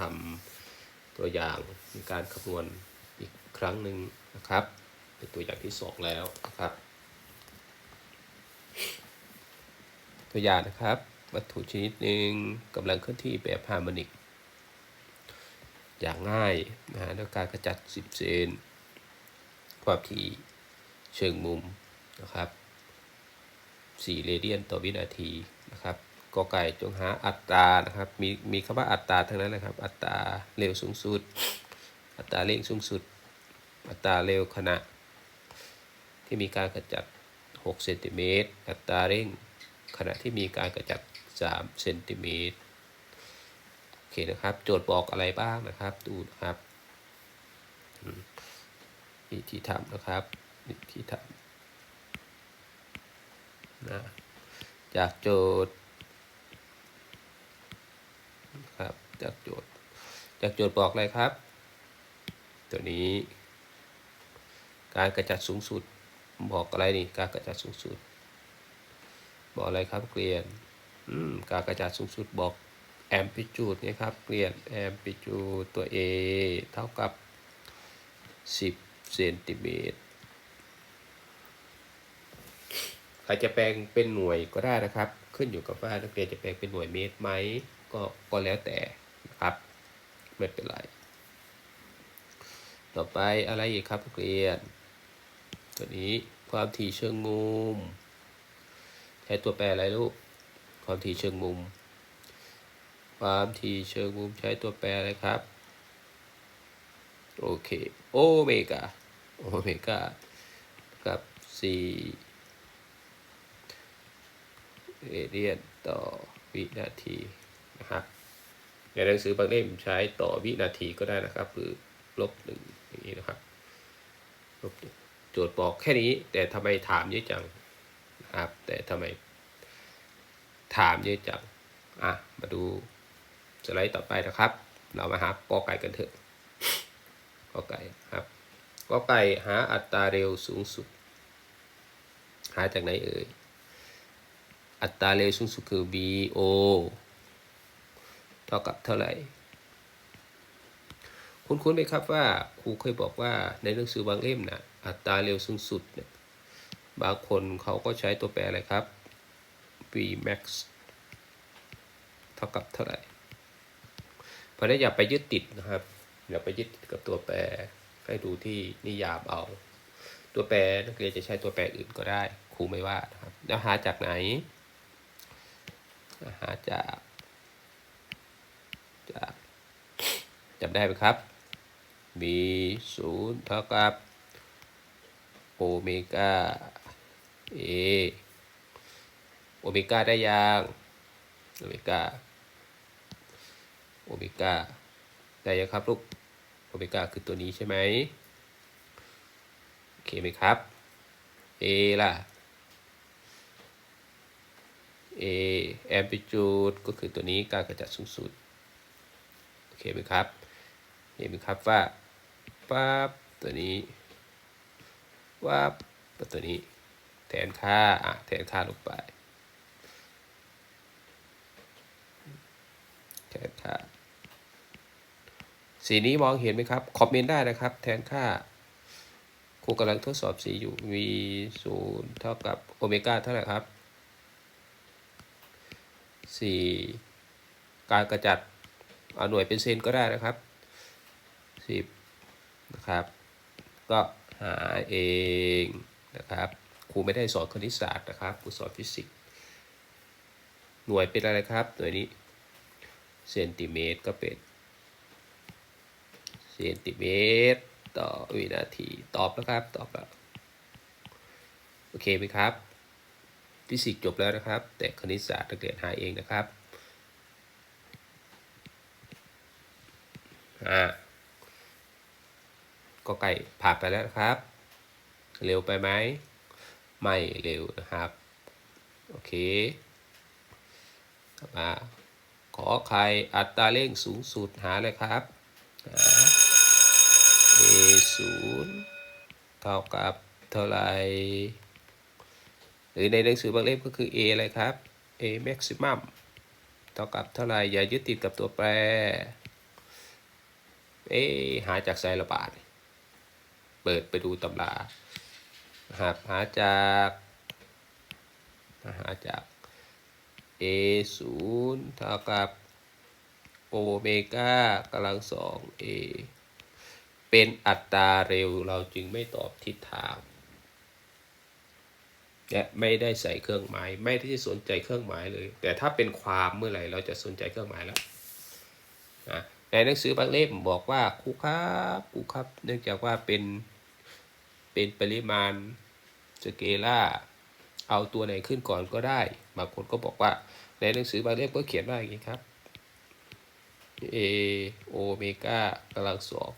ทำตัวอย่างในการคำนวณอีกครั้งหนึ่งนะครับ เป็นตัวอย่างที่สองแล้วนะครับ ตัวอย่างนะครับ วัตถุชนิดหนึ่งกำลังเคลื่อนที่แบบฮาร์โมนิก อย่างง่ายนะฮะด้วยการกระจัด 10 เซนความถี่เชิงมุมนะครับ 4 เรเดียนต่อวินาทีนะครับ กอไก่จงหาอัตรานะครับ มีมีคำว่าอัตราทั้งนั้นนะครับ อัตราเร็วสูงสุด อัตราเร่งสูงสุด อัตราเร็วขณะ ที่มีการกระจัด6เซนติเมตรอัตราเร่งขณะที่มีการกระจัด3เซนติเมตรโอเคนะครับ โจทย์บอกอะไรบ้างนะครับดูนะครับวิธีทำนะครับวิธีทำนะจากโจทย์นะครับ จากโจทย์ จากโจทย์บอกอะไรครับ ตัวนี้ การกระจัดสูงสุดบอกอะไรนี่ การกระจัดสูงสุด บอกอะไรครับเกลียนการกระจายสูงสุดบอกแอมพลิจูดนี่ครับเปลี่ยนแอมพลิจูดตัว A เท่ากับ 10เซนติเมตรใครจะแปลงเป็นหน่วยก็ได้นะครับ ขึ้นอยู่กับว่านักเรียนจะแปลงเป็นหน่วยเมตรไหมก็ก็แล้วแต่ ไม่เป็นไร ต่อไปอะไรอีกครับนักเรียน ตัวนี้ความถี่เชิงมุม ใช้ตัวแปรอะไรลูก ความถี่เชิงมุม ความถี่เชิงมุมใช้ตัวแปรอะไรครับ โอเค โอเมกา โอเมกา กับ4เรเดียนต่อวินาทีนะครับ ในหนังสือบางเล่มใช้ต่อวินาทีก็ได้นะครับหรือลบหนึ่งอย่างนี้นะครับลบหนึ่งโจทย์บอกแค่นี้ แต่ทำไมถามเยอะจังนะครับ แต่ทำไม ถามเยอะจังอะมาดูสไลด์ต่อไปนะครับ เรามาหากอไก่กันเถอะกอไก่ครับกอไก่หาอัตราเร็วสูงสุด หาจากไหนเอ่ยอัตราเร็วสูงสุดคือ VO ท่ากับเท่าไหร่คุ้นไหมครับว่าครูเคยบอกว่าในหนังสือบางเล่มนะอัตราเร็วสูงสุดเนี่ยบางคนเขาก็ใช้ตัวแปรอะไรครับ Vmax เท่ากับเท่าไหร่ เพราะฉะนั้นอย่าไปยึดติดนะครับ อย่าไปยึดติดกับตัวแปรให้ดูที่นิยามเอา ตัวแปรนักเรียนจะใช้ตัวแปรอื่นก็ได้ครูไม่ว่านะครับแล้วหาจากไหน หาจาก จากจำได้ไหมครับมีศูนย์เท่ากับโอเมก้าเอโอเมก้าได้ยังโอเมก้าโอเมก้าได้ยังครับลูกโอเมก้าคือตัวนี้ใช่ไหมโอเคไหมครับ A ล่ะ A amplitude ก็คือตัวนี้การกระจัดสูงสุด เคไหมครับ เห็นไหมครับว่าปั๊บตัวนี้ว่าบตัวนี้ แทนค่าอะแทนค่าลงไป แทนค่า สีนี้มองเห็นไหมครับ คอมเมนต์ได้นะครับ แทนค่าครูกำลังทดสอบสีอยู่ v ศูนย์เท่ากับโอเมก้าเท่าไหร่ครับ 4 การกระจัด เอาหน่วยเป็นเซนก็ได้นะครับ10นะครับ ก็หาเองนะครับครูไม่ได้สอนคณิตศาสตร์นะครับครูสอนฟิสิกส์หน่วยเป็นอะไรครับ หน่วยนี้เซนติเมตรก็เป็นเซนติเมตรต่อวินาทีตอบแล้วครับตอบแล้วโอเคไหมครับฟิสิกส์จบแล้วนะครับ แต่คณิตศาสตร์นักเรียนหาเองนะครับ อ่าก็ไก่ผ่านไปแล้วครับ เร็วไปไหมไม่เร็วนะครับ โอเคต่อมาขอใครอัตราเร่งสูงสุดหาเลยครับ a ศูนย์เท่ากับเท่าไรหรือในหนังสือบางเล่มก็คือ a อะไรครับ a maximum เท่ากับเท่าไรอย่ายึดติดกับตัวแปร เอ๊หาจากไซระบาดเปิดไปดูตำรานะครับหาจากหาจาก a 0เท่ากับโอเมก้ากำลังสอง a เป็นอัตราเร็วเราจึงไม่ตอบทิศทางและไม่ได้ใส่เครื่องหมาย ไม่ได้สนใจเครื่องหมายเลย แต่ถ้าเป็นความเมื่อไหร่เราจะสนใจเครื่องหมายแล้วนะ ในหนังสือบางเล่มบอกว่าครูครับครูครับ เนื่องจากว่าเป็นเป็นปริมาณสเกล่าเอาตัวไหนขึ้นก่อนก็ได้ บางคนก็บอกว่า ในหนังสือบางเล่มก็เขียนว่าอย่างนี้ครับ a โอเมก้ากำลังสอง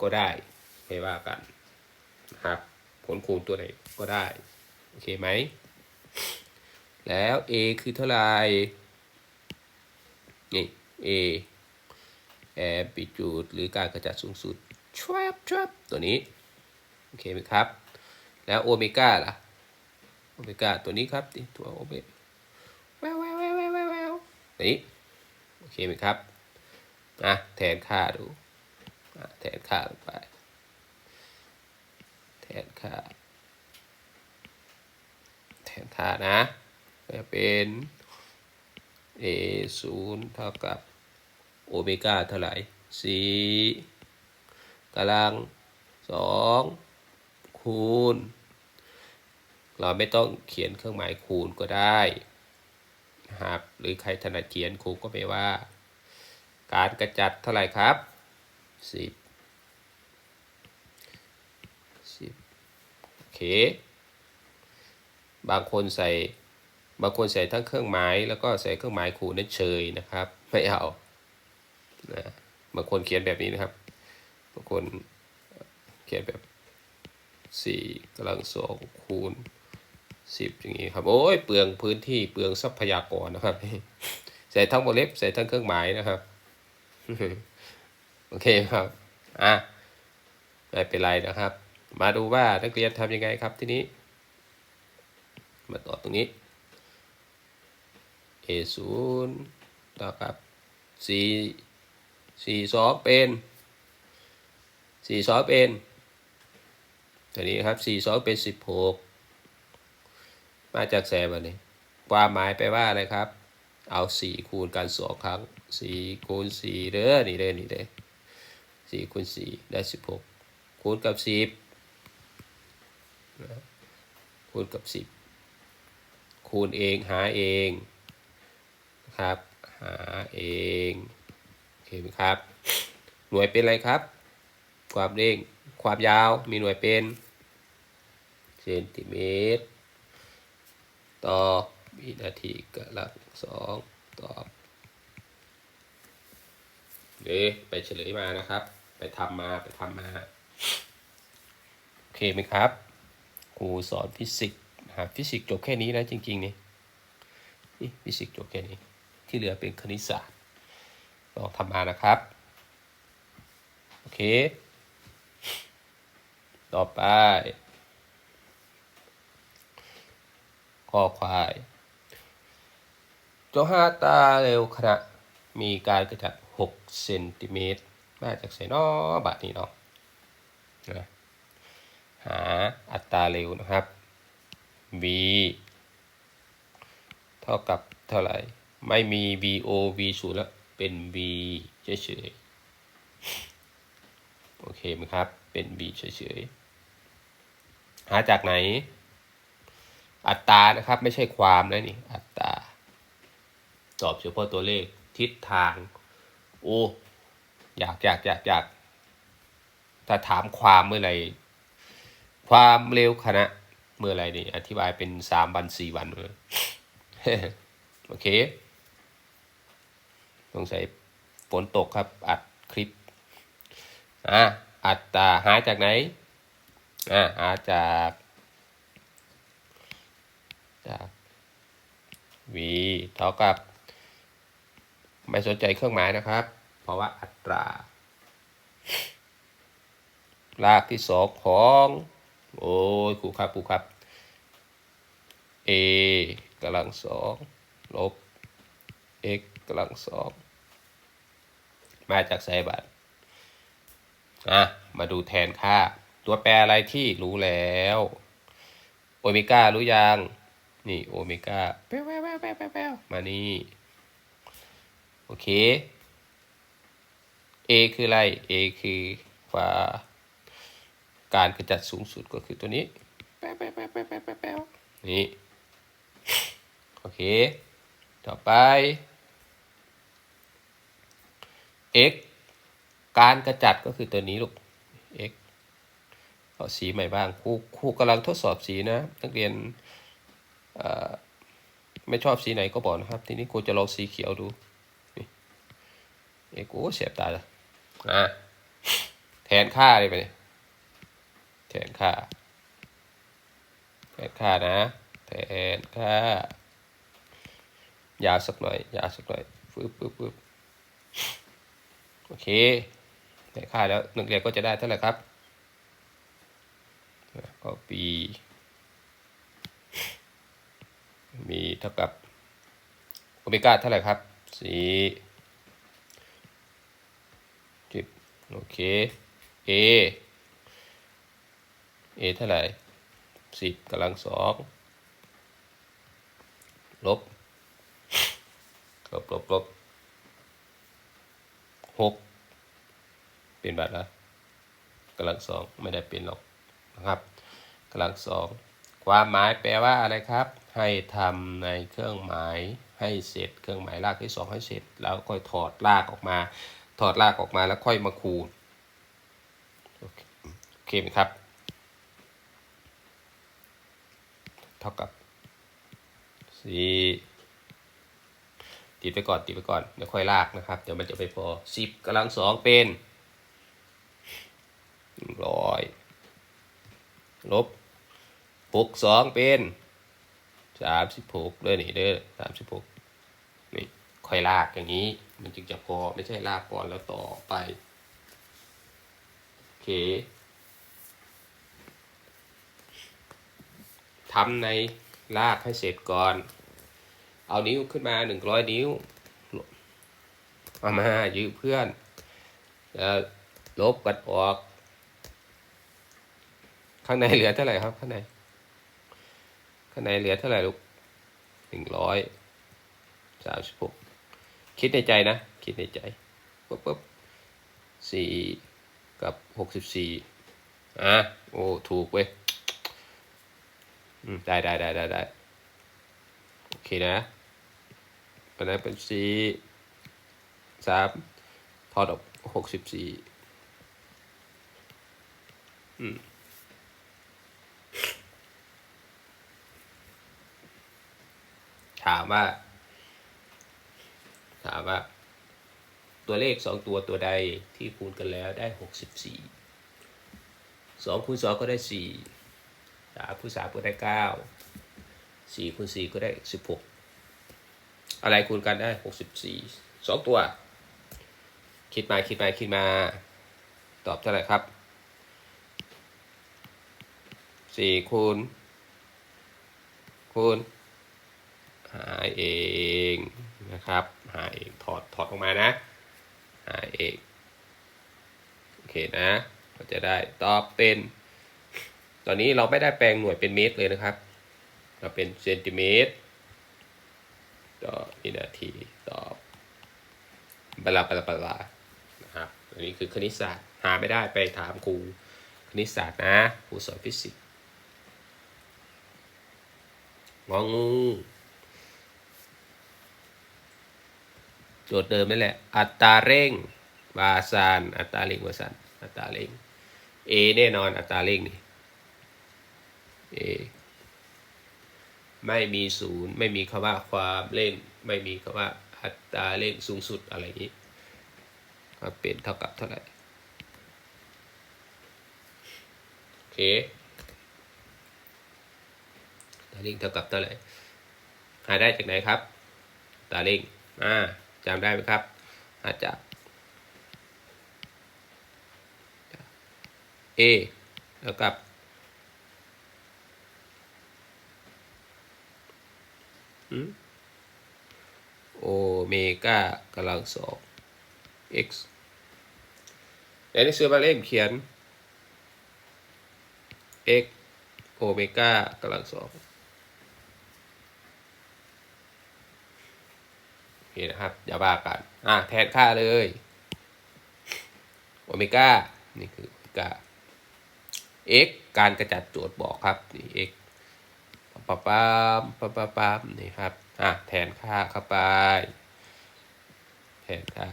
ก็ได้ ไม่ว่ากันนะครับ ผลคูณตัวไหนก็ได้ โอเคไหม แล้ว a คือเท่าไหร่นี่ a แอมปิจูดหรือการกระจัดสูงสุดชวบชวบตัวนี้ โอเคไหมครับ แล้วโอเมก้าล่ะ โอเมก้าตัวนี้ครับตัวโอเมแววแววแววแววแววแววนี่โอเคไหมครับอะแทนค่าดูอะแทนค่าลงไป แทนค่า แทนค่านะจะเป็น a 0เท่ากับ โอเมก้าเท่าไหร่สี่กำลังสองคูณ เราไม่ต้องเขียนเครื่องหมายคูณก็ได้นะครับหรือใครถนัดเขียนครูก็ไม่ว่า การกระจัดเท่าไหร่ครับสิบสิบโอเค บางคนใส่บางคนใส่ทั้งเครื่องหมาย แล้วก็ใส่เครื่องหมายคูณนั่นเฉยนะครับ ไม่เอา นะบางคนเขียนแบบนี้นะครับ บางคนเขียนแบบสี่กำลังสองคูณสิบอย่างนี้ครับโอ้ยเปลืองพื้นที่เปลืองทรัพยากรนะครับ ใส่ทั้งวงเล็บใส่ทั้งเครื่องหมายนะครับ โอเคครับอะไม่เป็นไรนะครับ มาดูว่านักเรียนทำยังไงครับทีนี้ มาต่อตรงนี้ a 0เท่ากับ 4 4 2เป็น4 2เป็นตัวนี้ครับ4 2เป็น16มาจากแสบันนี้ความหมายไปว่าอะไรครับ เอา4คูณกัน2ครั้ง4คูณ4เด้อนี่เด้อนี่เด้อ4คูณ4ได้16คูณกับ10นะคูณกับ10คูณเองหาเองครับ หาเอง ไหมครับ หน่วยเป็นอะไรครับ ความเร่งความยาวมีหน่วยเป็นเซนติเมตร ต่อวินาทีกำลังสองตอบเดี๋ยวไปเฉลยมานะครับ ไปทำมาไปทำมาโอเคไหมครับครูสอนฟิสิกส์นะครับฟิสิกส์จบแค่นี้นะจริงๆนี่นี่ฟิสิกส์จบแค่นี้ ที่เหลือเป็นคณิตศาสตร์ ลองทำมานะครับ โอเค ต่อไปข้อควายเจ้าห้าตาเร็วขณะมีการกระจัด6เซนติเมตรมาจากไสนอบาทนี้เนาะนะหาอัตราเร็วนะครับ v เท่ากับเท่าไหร่ ไม่มี vo v ศูนย์แล้ว เป็น v เฉยๆ โอเคไหมครับ เป็น v เฉยๆ หาจากไหน อัตรานะครับ ไม่ใช่ความนะนี่ อัตรา ตอบเฉพาะตัวเลข ทิศทาง โอ้ อยากอยากอยากอยาก ถ้าถามความเมื่อไหร่ ความเร็วขณะเมื่อไหร่นี่ อธิบายเป็นสามวันสี่วันเลยโอเค สงสัยฝนตกครับ อัดคลิปอะอัดตาหาจากไหนอะหาจาก จาก v เท่ากับ ไม่สนใจเครื่องหมายนะครับ เพราะว่าอัตรา รากที่สองของ โอ้ยครูครับครูครับ a กำลังสองลบ x กำลังสอง มาจากไซบัตอะมาดูแทนค่า ตัวแปรอะไรที่รู้แล้ว โอเมก้ารู้ยัง นี่โอเมก้าแป๊วแป๊วแป๊วแป๊วแป๊วแป๊วมานี่ โอเค A คืออะไร A คือว่าการกระจัดสูงสุดก็คือตัวนี้ แป๊วแป๊วแป๊วแป๊วแป๊วแป๊วแป๊วนี่ โอเค ต่อไป x การกระจัดก็คือตัวนี้ลูก x เอาสีใหม่บ้างครูครูกำลังทดสอบสีนะ นักเรียนไม่ชอบสีไหนก็บอกนะครับ ทีนี้ครูจะลองสีเขียวดูนี่เอกโอ้เสียบตาเลยอะแทนค่าเลยไปเนี่ยแทนค่า แทนค่านะ แทนค่า ยาวสักหน่อย ยาวสักหน่อยปึ๊บปึ๊บปึ๊บ โอเคได้ค่าแล้วนักเรียนก็จะได้เท่าไหร่ครับก็ปีมีเท่ากับโอเมก้าเท่าไหร่ครับสี่จิบโอเค A A เท่าไหร่สิบกำลังสองลบลบลบลบ หกเป็นบัตรละกำลังสองไม่ได้เป็นหรอกนะครับกำลังสองความหมายแปลว่าอะไรครับ ให้ทำในเครื่องหมายให้เสร็จ เครื่องหมายรากที่สองให้เสร็จ แล้วค่อยถอดรากออกมา ถอดรากออกมาแล้วค่อยมาคูณโอเคไหมครับ เท่ากับสี่ ติดไปก่อนติดไปก่อนเดี๋ยวค่อยลากนะครับ เดี๋ยวมันจะไปพอสิบกำลังสองเป็นร้อยลบหกสองเป็นสามสิบหกเด้อนี่เด้อสามสิบหกนี่ค่อยลากอย่างนี้ มันจึงจะพอไม่ใช่ลากก่อนแล้วต่อไปโอเคทำในลากให้เสร็จก่อน เอานิ้วขึ้นมาหนึ่งร้อยนิ้วเอามายืมเพื่อนแล้วลบกันออก ข้างในเหลือเท่าไหร่ครับ ข้างใน ข้างในเหลือเท่าไหร่ลูกหนึ่งร้อยสามสิบหกคิดในใจนะ คิดในใจปุ๊บปุ๊บสี่กับหกสิบสี่อะโอ้ ถูกเว้ยได้ได้ได้ได้ได้โอเคนะ อันนั้นเป็นสี่สามทอดออกหกสิบสี่อืมถามว่า ถามว่า ตัวเลขสองตัวตัวใดที่คูณกันแล้วได้หกสิบสี่สองคูณสองก็ได้สี่สามคูณสามก็ได้เก้าสี่คูณสี่ก็ได้สิบหก อะไรคูณกันได้หกสิบสี่สองตัว คิดมาคิดมาคิดมา ตอบเท่าไหร่ครับสี่คูณคูณหาเองนะครับหาเองถอดถอดออกมานะหาเองโอเคนะก็จะได้ตอบเป็น ตอนนี้เราไม่ได้แปลงหน่วยเป็นเมตรเลยนะครับ เราเป็นเซนติเมตร ต่อวินาทีตอบบลาบลาบลานะครับอันนี้คือคณิตศาสตร์หาไม่ได้ไปถามครูคณิตศาสตร์นะครูสอนฟิสิกส์งองูโจทย์เดิมนั่นแหละ อัตราเร่งวาซานอัตราเร่งวาซานอัตราเร่ง A แน่นอนอัตราเร่งนี่ A ไม่มีศูนย์ไม่มีคำว่าความเร่งไม่มีคำว่าอัตราเร่งสูงสุดอะไรอย่างนี้เป็นเท่ากับเท่าไหร่โอเคอัตาเร่งเท่ากับเท่าไหร่หาได้จากไหนครับอัตาเร่งอ่าจำได้ไหมครับอาจจะ A แล้วกับ โอเมก้ากำลังสอง x ในหนังสือบาเล่มเขียน x โอเมก้ากำลังสองโอเคนะครับ อย่าบ้ากัน อะ แทนค่าเลย โอเมก้า นี่คือโอเมก้า x การกระจัดโจทย์บอกครับ นี่ x ปะปามปะปะปามนี่ครับ อะแทนค่าเข้าไป แทนค่า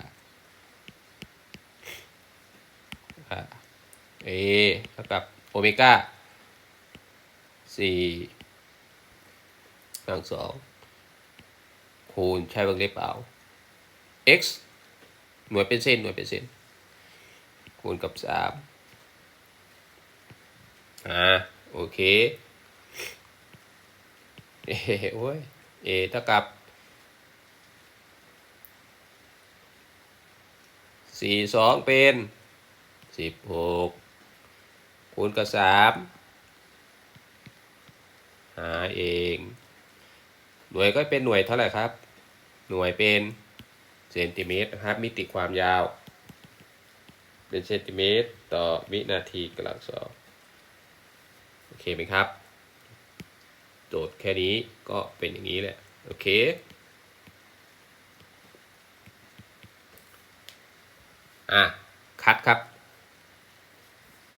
ค่า a เท่ากับโอเมก้าสี่กำลังสองคูณใช้วงเล็บเอา x หน่วยเป็นเส้นหน่วยเป็นเส้นคูณกับสามอ่าโอเค เอโอ้ย a เท่ากับสี่สองเป็นสิบหกคูณกับสามหาเอง หน่วยก็เป็นหน่วยเท่าไหร่ครับ หน่วยเป็นเซนติเมตรนะครับ มิติความยาว เป็นเซนติเมตร ต่อวินาทีกำลังสองโอเคไหมครับ โจทย์แค่นี้ก็เป็นอย่างนี้แหละ โอเค อะ คัดครับ